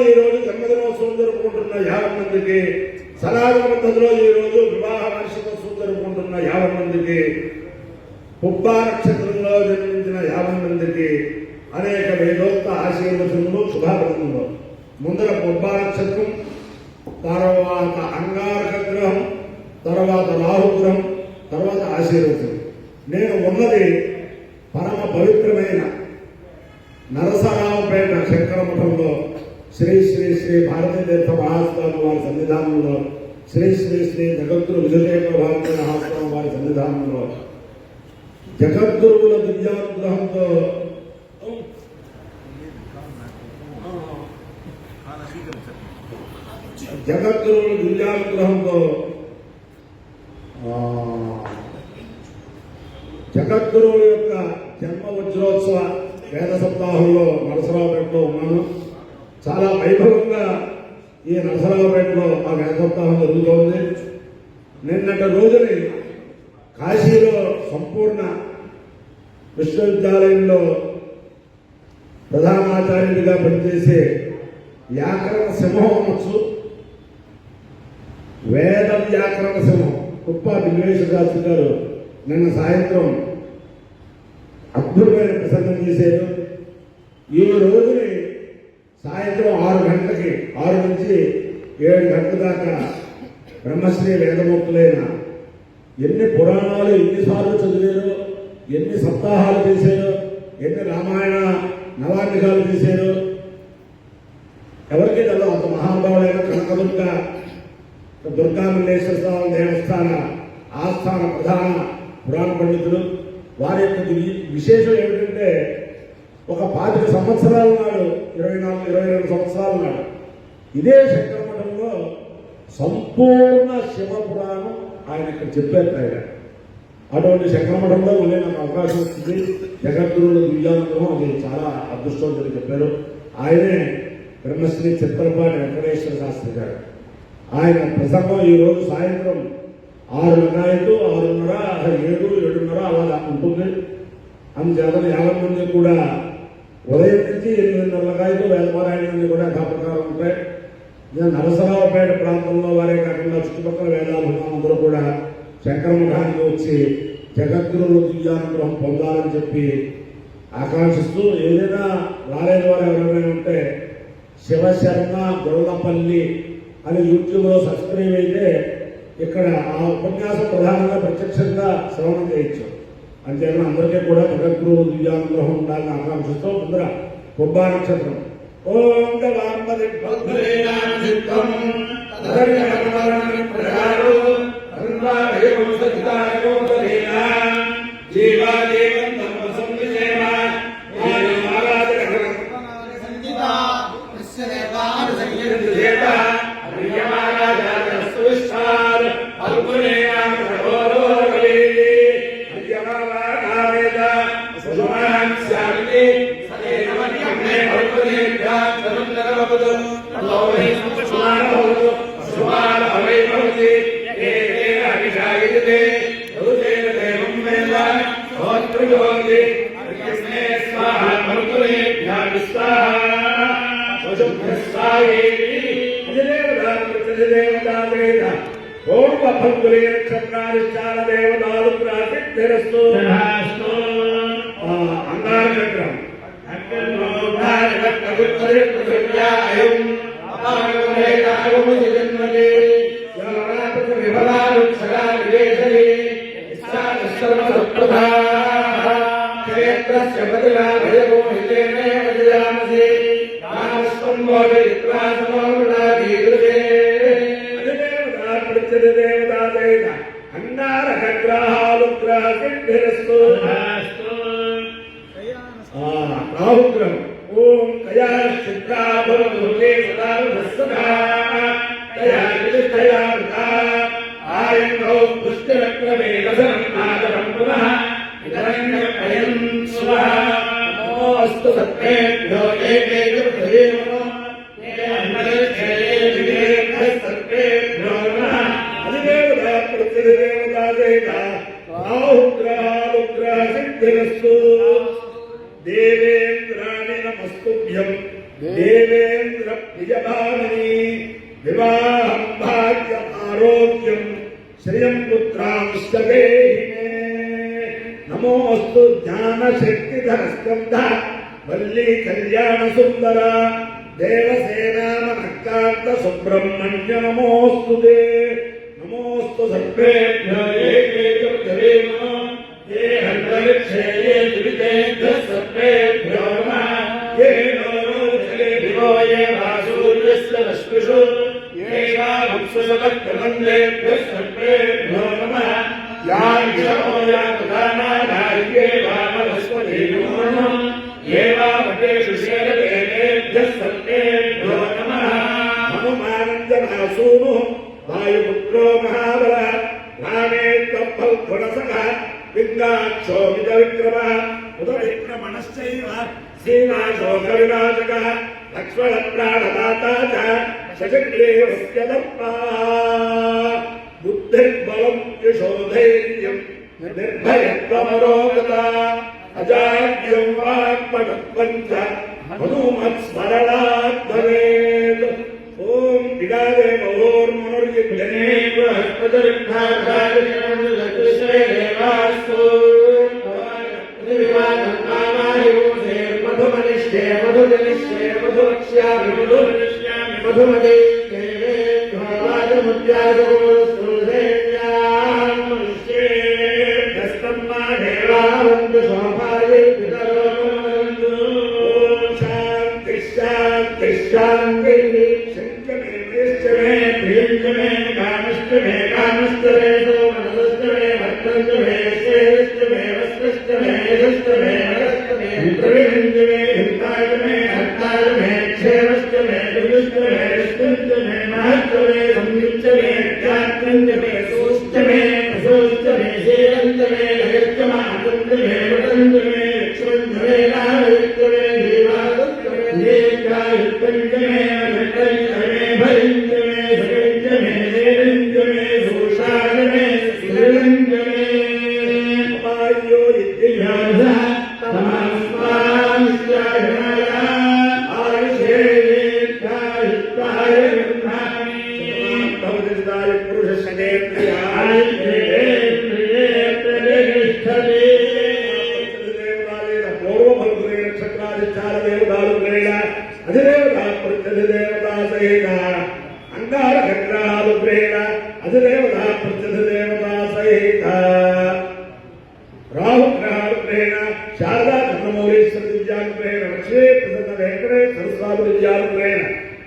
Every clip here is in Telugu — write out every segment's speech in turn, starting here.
ఈ రోజు జన్మదినోత్సవం జరుపుకుంటున్న యాభై మందికి సనాతన పద్ధతిలో ఈ రోజు వివాహ వార్షికోత్సవం జరుపుకుంటున్న యాభై మందికి పుబ్బా నక్షత్రంలో జన్మించిన యాభై మందికి అనేక వేదోక్త ఆశీర్వచనములు శుభాపదములు ముందర పుబ్బా నక్షత్రం తర్వాత అంగారక గ్రహం తర్వాత రాహుగ్రహం తర్వాత ఆశీర్వచనం. నేను ఉన్నది పరమ పవిత్రమైన నరసరావుపేట శంకరమఠంలో శ్రీ శ్రీ శ్రీ భారతీ తీర్థ మహాస్వామి వారి సన్నిధానంలో శ్రీ శ్రీ శ్రీ జగద్గురు విజయదేవ భారతీ మహాస్వామి వారి సన్నిధానంలో జగద్గురువుల దివ్యానుగ్రహంతో జగద్గురువుల దివ్యానుగ్రహంతో ఆ, జగద్గురువుల యొక్క జన్మ వజ్రోత్సవ వేద సప్తాహంలో నరసరావుపేటలో ఉన్నాను. చాలా వైభవంగా ఈ నరసరావుపేటలో ఆ వేద సప్తాహం జరుగుతోంది. నిన్నటి రోజుని కాశీలో సంపూర్ణ విశ్వవిద్యాలయంలో ప్రధానాచార్యుడిగా పనిచేసే వ్యాకరణ సింహం అనొచ్చు. వేద వ్యాకరణ సింహం. కుప్ప దిగ్వేశ గారు నిన్న సాయంత్రం అద్భుతమైన ప్రసంగం చేశారు. ఈ రోజుని సాయంత్రం ఆరు గంటలకి ఆరు నుంచి ఏడు గంటల దాకా బ్రహ్మశ్రీ వేదమూర్తులైన ఎన్ని పురాణాలు ఎన్నిసార్లు చదివారో ఎన్ని సప్తాహాలు చేశారు ఎన్ని రామాయణ నవార్ణికాలు చేశారు ఎవరికి తెలియదు అంత మహానుభావులైన కనకదుర్గ దుర్గామల్లేశ్వర స్వామి దేవస్థాన ఆస్థాన ప్రధాన పురాణ పండితులు. వారి యొక్క విశేషం ఏమిటంటే ఒక పాతిక సంవత్సరాల నాడు ఇరవై నాలుగు ఇరవై రెండు సంవత్సరాల నాడు ఇదే శంకరమఠంలో సంపూర్ణ శివ పురాణం ఆయన ఇక్కడ చెప్పారు ఆయన. అటువంటి శంకరమఠంలో మళ్ళీ నాకు అవకాశం వచ్చింది. జగద్గురువుల దివ్యానుగ్రహం అది చాలా అదృష్టం అని చెప్పారు. ఆయనే బ్రహ్మశ్రీ చిత్రపాటి వెంకటేశ్వర శాస్త్రి గారు. ఆయన ప్రసంగం ఈ రోజు సాయంత్రం ఆరు ఐదు ఆరున్నర ఏడు ఏడున్నర అలా ఉంటుంది. అందుచేత యాభై మంది కూడా ఉదయం నుంచి ఎనిమిదిన్నర లగాయతు వేదపారాయణ మంది కూడా కాపకారం ఉంటాయి. నరసరావుపేట ప్రాంతంలో వారే కాకుండా చుట్టుపక్కల వేదాభిమానులు కూడా శంకరముఖానికి వచ్చి జగద్గురువుల దివ్యానుగ్రహం పొందాలని చెప్పి ఆకాంక్షిస్తూ ఏదైనా రాలేని వారు ఎవరైనా ఉంటే శివశర్మ గొల్లపల్లి అని యూట్యూబ్లో సబ్స్క్రైబ్ అయితే ఇక్కడ ఆ ఉపన్యాసం ప్రధానంగా ప్రత్యక్షంగా శ్రవణం చేయొచ్చు. అంతేకాని అందరికీ కూడా జగద్గురు దివ్యానుగ్రహం ఉండాలని ఆకాంక్షిస్తూ ముందర కుబ్బా నక్షత్రం ఓం గవాంబది భద్రేనాచిత్తం తదర్యమరణం ప్రకారో ధన్వాదేవం సచితాయవం తదేనా జీవాదేవం ధర్మ సంవిషేమ సంగీతా యస్య హోత్రయోగి ప్రియస్మే స్వాహ అల్పునేభ్యాం స్వాహ పూర్వభంగులే నక్షత్రాధిష్టాన దేవతాలు ప్రాసిద్ధిరస్తు అంగారచక్రం క్షేత్రస్య బదిలాభయో హితేనేవ జయామసి రామస్వం బోధయిత్వాసమో వృణాదీదృశే రాహుగ్రహం. ఓం కయా చిత్రా సదా కయా విధిష్టయా వృతా ఆదరం పునః. नमस्तु सर्वेभ्यो ये मे पृथ्वी नमो ये अन्नक्षये विवेक सर्वेभ्यो नमः अधिदेवता पृथ्वीदेवता देवता राहुग्रहानुग्रह सिद्धिरस्तु देवेन्द्राणि नमस्तुभ्यं देवेन्द्र प्रियभामिनी विवाहं भाग्यम् आरोग्यं श्रियं पुत्रांश्च देहि मे नमोऽस्तु ज्ञानशक्तिधरस्कन्धः వల్లీ కళ్యాణ సుందర దేవసేనామనకాంత సుబ్రహ్మణ్య నమోస్తు నమోస్తు సర్వేభ్యో ఏకేక ఏ అన్నరిక్షేయే వివేక సర్వేభ్యో ఏ నోరో ఏ వాసూర్యస్య రశ్మిషు ఏషాముత్సవక్రమందేభ్య సర్వేభ్యో త్వల్గుణసఖ విందాక్షో విజ విక్రమ ఉద విక్రమణశ్చైవ శ్రీనాశో కవినాశక లక్ష్మణ ప్రాణదాత శశగ్రీవస్య దర్ప బుద్ధిర్బలం యశోధైర్యం నిర్భయత్వమరోగత అజాడ్యం వాక్పటత్వం చ హనుమత్స్మరణాత్ భవేత్ ఓం పిడాదేవ ఓర్మనుర్యజ్ఞనే ఓం ఖ్యాత్రంచమే సూశ్చమే ప్రసూశ్చమే శీలంచమే లయశ్చమాతంచమే వటంచమే లక్ష్మణ్చమే నామయుక్తమే జీవాదుక్తమే దీర్ఘాయుక్తంచమే అనంతంచమే భరించమే భరించమే నేరంచమే దోషాగమే శ్రీరంచమే ఇత్యాస దేవతాలు అధిదేవత ప్రత్యధిదేవతా సహిత అంగారక అధిదేవత ప్రత్యధిదేవతా సహిత రాహుగ్రహాలు శారదా చంద్రమౌళీశ్వర దివ్యాలు లక్ష్మీ ప్రసన్న వెంకటేశ్వర స్వామి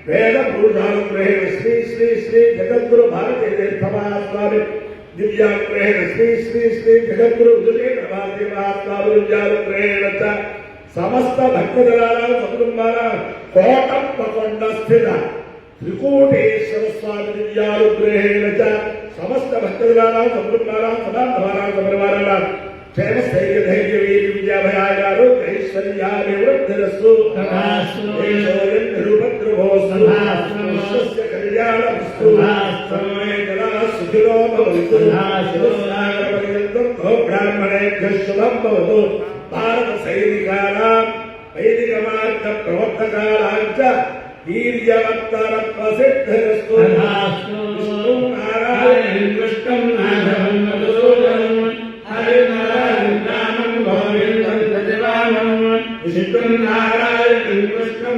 వేద శ్రీ శ్రీ శ్రీ జగద్గురు భారతీ తీర్థ శ్రీ శ్రీ శ్రీ జగద్గురు భారతీ మహాస్వామి ప్రేణ చ సమస్త భక్తజలాల కుటుంబాల కోటప్ప కొండ స్థిత త్రికూటేశ్వర స్వామి దివ్యానుగ్రహేణ సమస్త చ సమస్త భక్తజలాల కుటుంబాల సదాంతవాల పరివారాల క్షేమ స్థైర్య ధైర్య వీరి విద్యాభయాయ గారు ఐశ్వర్యాన్ని దేశోయం నిరుపద్రవోస్తు విశ్వస్య కళ్యాణమస్తు తథాస్తు. జనా సుఖినో భవంతు శుభం భవతు భారత సైనికానాం వైదిక మార్గ విష్ణు నారాయణ కృష్ణం నారాయణ విష్ణుం నారాయణం కృష్ణం